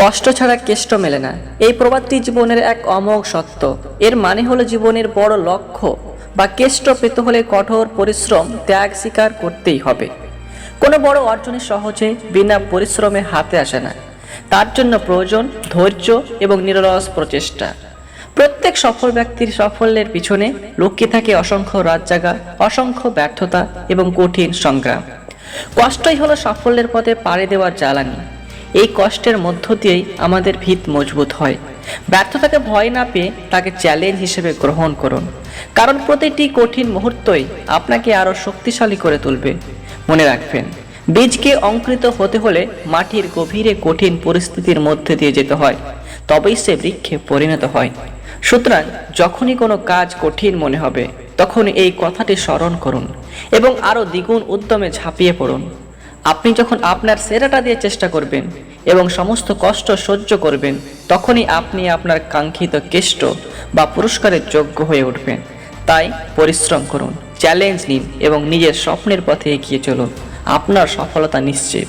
কষ্ট ছাড়া কেষ্ট মেলে না। এই প্রবাদটি জীবনের এক অমোঘ সত্য। এর মানে হলো জীবনের বড় লক্ষ্য বা কেষ্ট পেতে হলে কঠোর পরিশ্রম, ত্যাগ স্বীকার করতেই হবে। কোনো বড় অর্জনে সহজে বিনা পরিশ্রমে হাতে আসে না। তার জন্য প্রয়োজন ধৈর্য এবং নিরলস প্রচেষ্টা। প্রত্যেক সফল ব্যক্তির সাফল্যের পিছনে লুকিয়ে থাকে অসংখ্য রাত জাগা অসংখ্য ব্যর্থতা এবং কঠিন সংগ্রাম। কষ্টই হলো সাফল্যের পথে পাড়ি দেওয়ার জ্বালানি। এই কষ্টের মধ্য দিয়েই আমাদের ভিত মজবুত হয়। ব্যর্থতাকে ভয় না পেয়ে তাকে চ্যালেঞ্জ হিসেবে গ্রহণ করুন। কারণ প্রতিটি কঠিন মুহূর্তই আপনাকে আরও শক্তিশালী করে তুলবে। মনে রাখবেন, বীজকে অঙ্কুরিত হতে হলে মাটির গভীরে কঠিন পরিস্থিতির মধ্যে দিয়ে যেতে হয়, তবেই সে বৃক্ষে পরিণত হয়। সুতরাং যখনই কোনো কাজ কঠিন মনে হবে তখন এই কথাটি স্মরণ করুন এবং আরও দ্বিগুণ উদ্যমে ঝাঁপিয়ে পড়ুন। আপনি যখন আপনার সেরাটা দিয়ে চেষ্টা করবেন এবং সমস্ত কষ্ট সহ্য করবেন, তখনই আপনি আপনার কাঙ্ক্ষিত কেষ্ট বা পুরস্কারের যোগ্য হয়ে উঠবেন। তাই পরিশ্রম করুন চ্যালেঞ্জ নিন এবং নিজের স্বপ্নের পথে এগিয়ে চলুন। আপনার সফলতা নিশ্চিত।